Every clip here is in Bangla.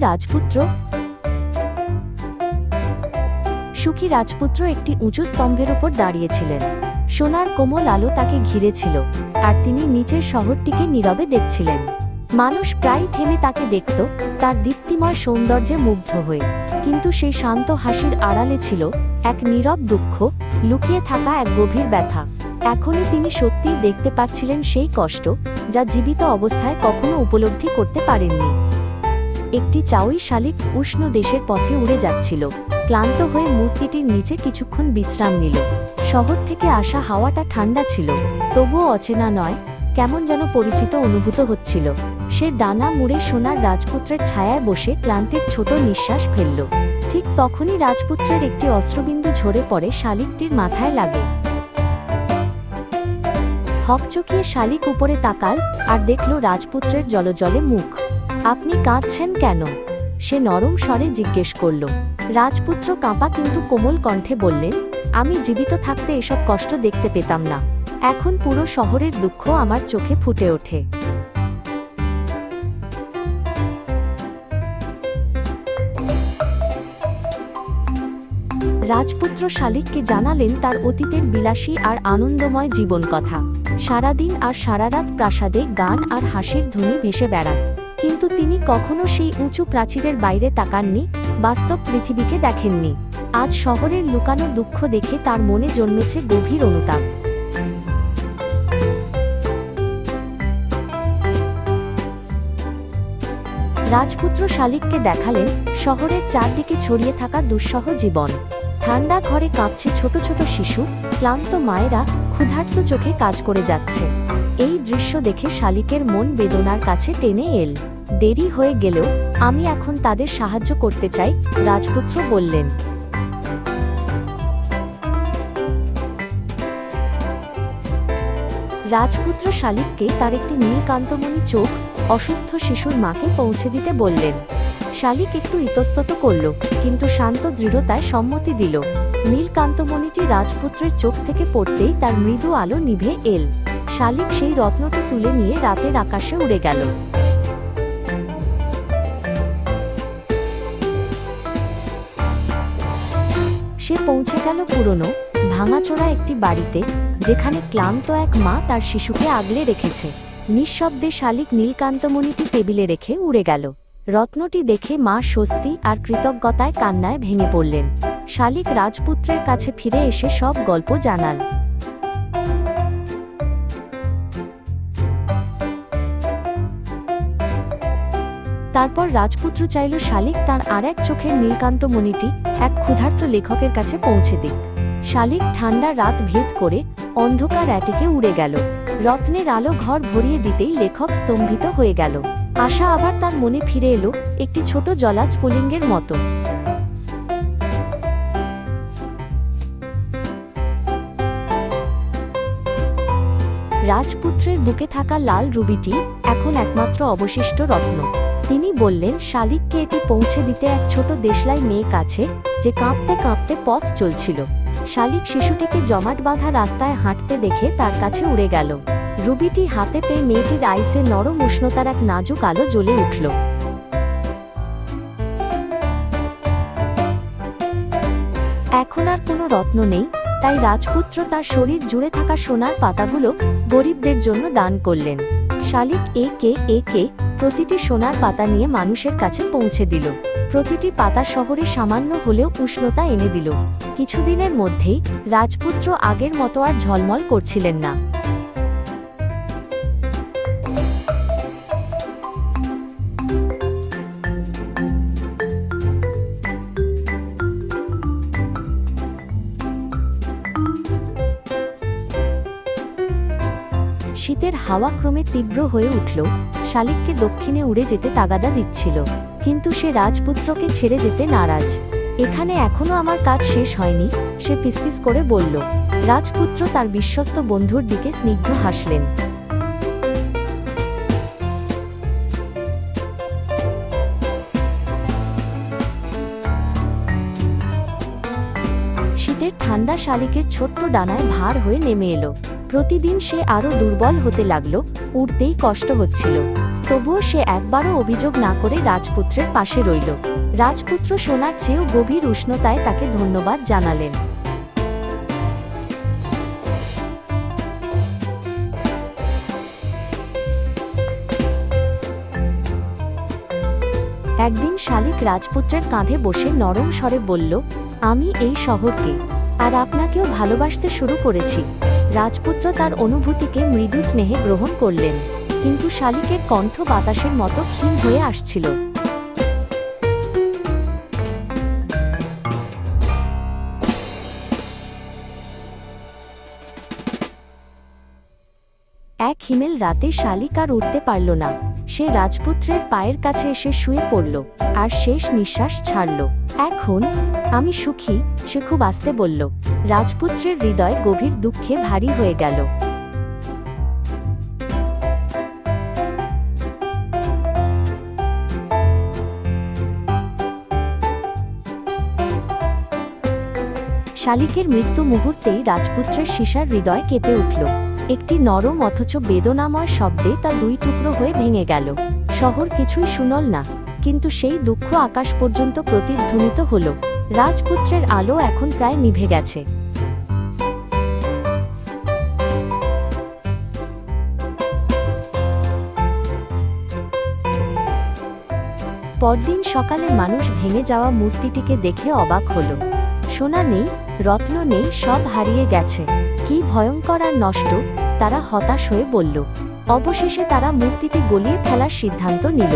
রাজপুত্র? সুখী রাজপুত্র একটি উঁচু স্তম্ভের উপর দাঁড়িয়েছিলেন। সোনার কোমল আলো তাকে ঘিরেছিল, আর তিনি নিচের শহরটিকে নীরবে দেখছিলেন। মানুষ প্রায় থেমে তাকে দেখত, তার দীপ্তিময় সৌন্দর্যে মুগ্ধ হয়ে। কিন্তু সেই শান্ত হাসির আড়ালে ছিল এক নীরব দুঃখ, লুকিয়ে থাকা এক গভীর ব্যথা। এখনই তিনি সত্যিই দেখতে পাচ্ছিলেন সেই কষ্ট, যা জীবিত অবস্থায় কখনো উপলব্ধি করতে পারেননি। একটি চাউই শালিক উষ্ণ দেশের পথে উড়ে যাচ্ছিল। ক্লান্ত হয়ে মূর্তিটির নিচে কিছুক্ষণ বিশ্রাম নিল। শহর থেকে আসা হাওয়াটা ঠান্ডা ছিল। তবুও অচেনা নয়, কেমন যেন পরিচিত অনুভূত হচ্ছিল। সে ডানা মুড়ে সোনার রাজপুত্রের ছায়ায় বসে ক্লান্তির ছোট নিঃশ্বাস ফেলল। ঠিক তখনই রাজপুত্রের একটি অস্ত্রবিন্দু ঝরে পড়ে শালিকটির মাথায় লাগে। হকচকিয়ে শালিক উপরে তাকাল আর দেখল রাজপুত্রের জলজলে মুখ। আপনি কাঁদছেন কেন? সে নরম স্বরে জিজ্ঞেস করল। রাজপুত্র কাঁপা কিন্তু কোমল কণ্ঠে বললেন, আমি জীবিত থাকতে এসব কষ্ট দেখতে পেতাম না। এখন পুরো শহরের দুঃখ আমার চোখে ফুটে ওঠে। রাজপুত্র শালিককে জানালেন তার অতীতের বিলাসী আর আনন্দময় জীবন কথা সারাদিন আর সারারাত প্রাসাদে গান আর হাসির ধ্বনি ভেসে বেড়াত কিন্তু তিনি কখনো সেই উঁচু প্রাচীরের বাইরে তাকাননি, বাস্তব পৃথিবীকে দেখেননি। আজ শহরের লুকানো দুঃখ দেখে তার মনে জন্মেছে গভীর অনুতাপ। রাজপুত্র শালিককে দেখালেন শহরের চারদিকে ছড়িয়ে থাকা দুঃসহ জীবন। ঠান্ডা ঘরে কাঁপছে ছোট ছোট শিশু, ক্লান্ত মায়েরা ক্ষুধার্ত চোখে কাজ করে যাচ্ছে। এই দৃশ্য দেখে শালিকের মন বেদনার কাছে টেনে এল। দেরি হয়ে গেলেও আমি এখন তাদের সাহায্য করতে চাই, রাজপুত্র বললেন। রাজপুত্র শালিককে তার একটি নীলকান্তমণি চোখ, অসুস্থ শিশুর মাকে পৌঁছে দিতে বললেন। শালিক একটু ইতস্তত করল, কিন্তু শান্ত দৃঢ়তায় সম্মতি দিল। নীলকান্তমণিটি রাজপুত্রের চোখ থেকে পড়তেই তার মৃদু আলো নিভে এল। শালিক সেই রত্নটি তুলে নিয়ে রাতের আকাশে উড়ে গেল। পৌঁছে গেল পুরনো, ভাঙাচোরা একটি বাড়িতে, যেখানে ক্লান্ত এক মা তার শিশুকে আগলে রেখেছে। নিঃশব্দে শালিক নীলকান্তমণিটি টেবিলে রেখে উড়ে গেল। রত্নটি দেখে মা স্বস্তি আর কৃতজ্ঞতায় কান্নায় ভেঙে পড়লেন। শালিক রাজপুত্রের কাছে ফিরে এসে সব গল্প জানাল তারপর রাজপুত্র চাইল শালিক তার আর এক চোখের নীলকান্ত মণিটি এক ক্ষুধার্ত লেখকের কাছে পৌঁছে দিক। শালিক ঠান্ডা রাত ভেদ করে অন্ধকার অ্যাটিকে উড়ে গেল। রত্নের আলো ঘর ভরিয়ে দিতেই লেখক স্তম্ভিত হয়ে গেল। আশা আবার তার মনে ফিরে এলো একটি ছোট জলাস ফুলিঙ্গের মতো। রাজপুত্রের বুকে থাকা লাল রুবিটি এখন একমাত্র অবশিষ্ট রত্ন। তিনি বললেন, শালিককে এটি পৌঁছে দিতে এক ছোট দেশলাই মেয়ে কাছে, যে কাঁপতে কাঁপতে পথ চলছিল। শালিক শিশুটিকে জমাট বাঁধা রাস্তায় হাঁটতে দেখে তার কাছে উড়ে গেল। রুবিটি হাতে পেয়ে মেয়েটির আইসে নরম উষ্ণতার এক নাজুক আলো জ্বলে উঠল। এখন আর কোনো রত্ন নেই, তাই রাজপুত্র তার শরীর জুড়ে থাকা সোনার পাতাগুলো গরিবদের জন্য দান করলেন। শালিক এ কে এ কে প্রতিটি সোনার পাতা নিয়ে মানুষের কাছে পৌঁছে দিল। প্রতিটি পাতা শহরে সামান্য হলেও উষ্ণতা এনে দিল। কিছুদিনের মধ্যেই রাজপুত্র আগের মতো আর ঝলমল করছিলেন না। শীতের হাওয়া ক্রমে তীব্র হয়ে উঠল। শালিককে দক্ষিণে উড়ে যেতে তাগাদা দিচ্ছিল, কিন্তু সে রাজপুত্রকে ছেড়ে যেতে নারাজ। এখানে এখনও আমার কাজ শেষ হয়নি, সে ফিসফিস করে বলল। রাজপুত্র তার বিশ্বস্ত বন্ধুর দিকে স্নিগ্ধ হাসলেন। শীতের ঠান্ডা শালিকের ছোট্ট ডানায় ভার হয়ে নেমে এলো। প্রতিদিন সে আরও দুর্বল হতে লাগল উঠতেই কষ্ট হচ্ছিল। তবুও সে একবারও অভিযোগ না করে রাজপুত্রের পাশে রইল। রাজপুত্র সোনার চেয়েও গভীর উষ্ণতায় তাকে ধন্যবাদ জানালেন। একদিন শালিক রাজপুত্রের কাঁধে বসে নরম স্বরে বলল, আমি এই শহরকে, আর আপনাকেও ভালোবাসতে শুরু করেছি। রাজপুত্র তার অনুভূতিকে মৃদু স্নেহে গ্রহণ করলেন, কিন্তু শালিকের কণ্ঠ বাতাসের মতো ক্ষীণ হয়ে আসছিল। এক হিমেল রাতে শালিক আর উঠতে পারল না। সে রাজপুত্রের পায়ের কাছে এসে শুয়ে পড়ল, আর শেষ নিঃশ্বাস ছাড়ল। এখন আমি সুখী, সে খুব আস্তে বলল, রাজপুত্রের হৃদয় গভীর দুঃখে ভারী হয়ে গেল। শালিকের মৃত্যু মুহূর্তেই রাজপুত্রের সীসার হৃদয় কেঁপে উঠল। একটি নরম অথচ বেদনাময় শব্দে তা দুই টুকরো হয়ে ভেঙে গেল। শহর কিছুই শুনল না, কিন্তু সেই দুঃখ আকাশ পর্যন্ত প্রতিধ্বনিত হল। রাজপুত্রের আলো এখন প্রায় নিভে গেছে। পরদিন সকালে মানুষ ভেঙে যাওয়া মূর্তিটিকে দেখে অবাক হলো। সোনা নেই, রত্ন নেই, সব হারিয়ে গেছে। কি ভয়ঙ্কর আর নষ্ট, তারা হতাশ হয়ে বলল। অবশেষে তারা মূর্তিটি গলিয়ে ফেলার সিদ্ধান্ত নিল।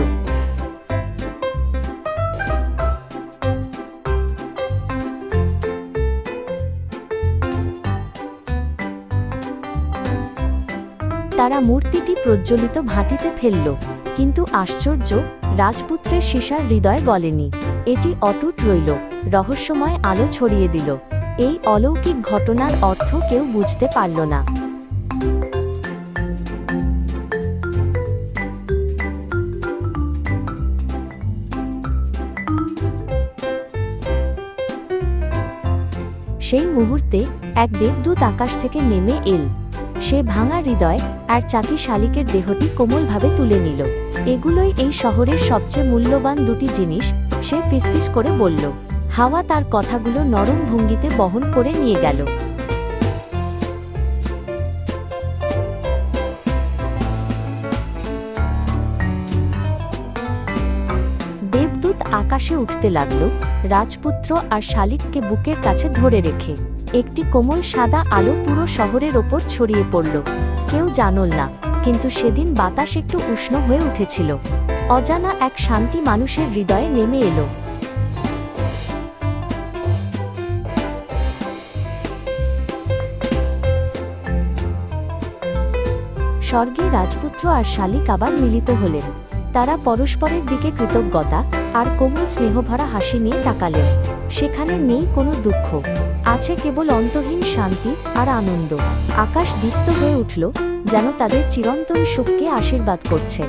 তারা মূর্তিটি প্রজ্বলিত ভাটিতে ফেলল, কিন্তু আশ্চর্য, রাজপুত্রের সীসার হৃদয় গলেনি। এটি অটুট রইল। রহস্যময় আলো ছড়িয়ে দিল। এই অলৌকিক ঘটনার অর্থ কেউ বুঝতে পারল না। সেই মুহূর্তে এক দেবদূত আকাশ থেকে নেমে এল। সে ভাঙা হৃদয় আর চাকি শালিকের দেহটি কোমলভাবে তুলে নিল। এগুলোই এই শহরের সবচেয়ে মূল্যবান দুটি জিনিস, সে ফিসফিস করে বলল। হাওয়া তার কথাগুলো নরম ভঙ্গিতে বহন করে নিয়ে গেল। দেবদূত আকাশে উঠতে লাগল, রাজপুত্র আর শালিককে বুকের কাছে ধরে রেখে। একটি কোমল সাদা আলো পুরো শহরের ওপর ছড়িয়ে পড়ল। কেউ জানল না, কিন্তু সেদিন বাতাস একটু উষ্ণ হয়ে উঠেছিল। অজানা এক শান্তি মানুষের হৃদয়ে নেমে এলো। স্বর্গে রাজপুত্র আর শালিক আবার মিলিত হলেন। তারা পরস্পরের দিকে কৃতজ্ঞতা আর কোমল স্নেহভরা হাসি নিয়ে তাকালেন। সেখানে নেই কোনো দুঃখ। আছে কেবল অন্তহীন শান্তি আর আনন্দ। আকাশ দীপ্ত হয়ে উঠল, যেন তাদের চিরন্তন সুখকে আশীর্বাদ করছে।